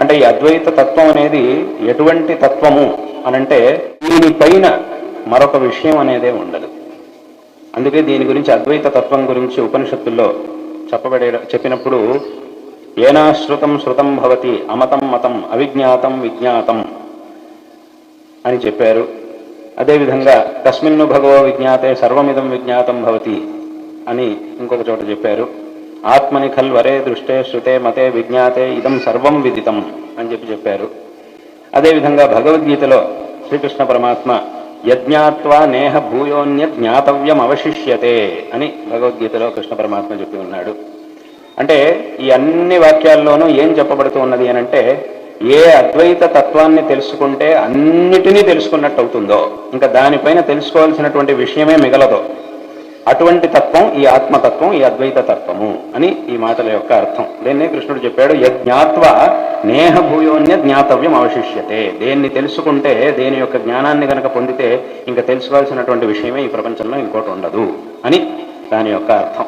అంటే ఈ అద్వైత తత్వం అనేది ఎటువంటి తత్వము అనంటే దీనిపైన మరొక విషయం అనేదే ఉండదు. అందుకే దీని గురించి అద్వైత తత్వం గురించి ఉపనిషత్తుల్లో చెప్పబడే చెప్పినప్పుడు ఏనాశ్రుతం శృతం భవతి అమతం మతం అవిజ్ఞాతం విజ్ఞాతం అని చెప్పారు. అదేవిధంగా తస్మిన్ను భగవో విజ్ఞాతే సర్వమిదం విజ్ఞాతం భవతి అని ఇంకొక చోట చెప్పారు. ఆత్మని ఖల్వరే దృష్టే శృతే మతే విజ్ఞాతే ఇదం సర్వం విదితం అని చెప్పి చెప్పారు. అదేవిధంగా భగవద్గీతలో శ్రీకృష్ణ పరమాత్మ యజ్ఞాత్వా నేహ భూయోన్య జ్ఞాతవ్యం అవశిష్యతే అని భగవద్గీతలో కృష్ణ పరమాత్మ చెప్పి ఉన్నాడు. అంటే ఈ అన్ని వాక్యాల్లోనూ ఏం చెప్పబడుతూ ఉన్నది అని అంటే ఏ అద్వైత తత్వాన్ని తెలుసుకుంటే అన్నిటినీ తెలుసుకున్నట్టు అవుతుందో ఇంకా దానిపైన తెలుసుకోవాల్సినటువంటి విషయమే మిగలదు అటువంటి తత్వం ఈ ఆత్మతత్వం ఈ అద్వైత తత్వము అని ఈ మాటల యొక్క అర్థం. దీన్నే కృష్ణుడు చెప్పాడు యజ్ఞాత్వ నేహ భూయోన్య జ్ఞాతవ్యం అవశిష్యతే. దేన్ని తెలుసుకుంటే దేని యొక్క జ్ఞానాన్ని గనక పొందితే ఇంకా తెలుసుకోవాల్సినటువంటి విషయమే ఈ ప్రపంచంలో ఇంకోటి ఉండదు అని దాని యొక్క అర్థం.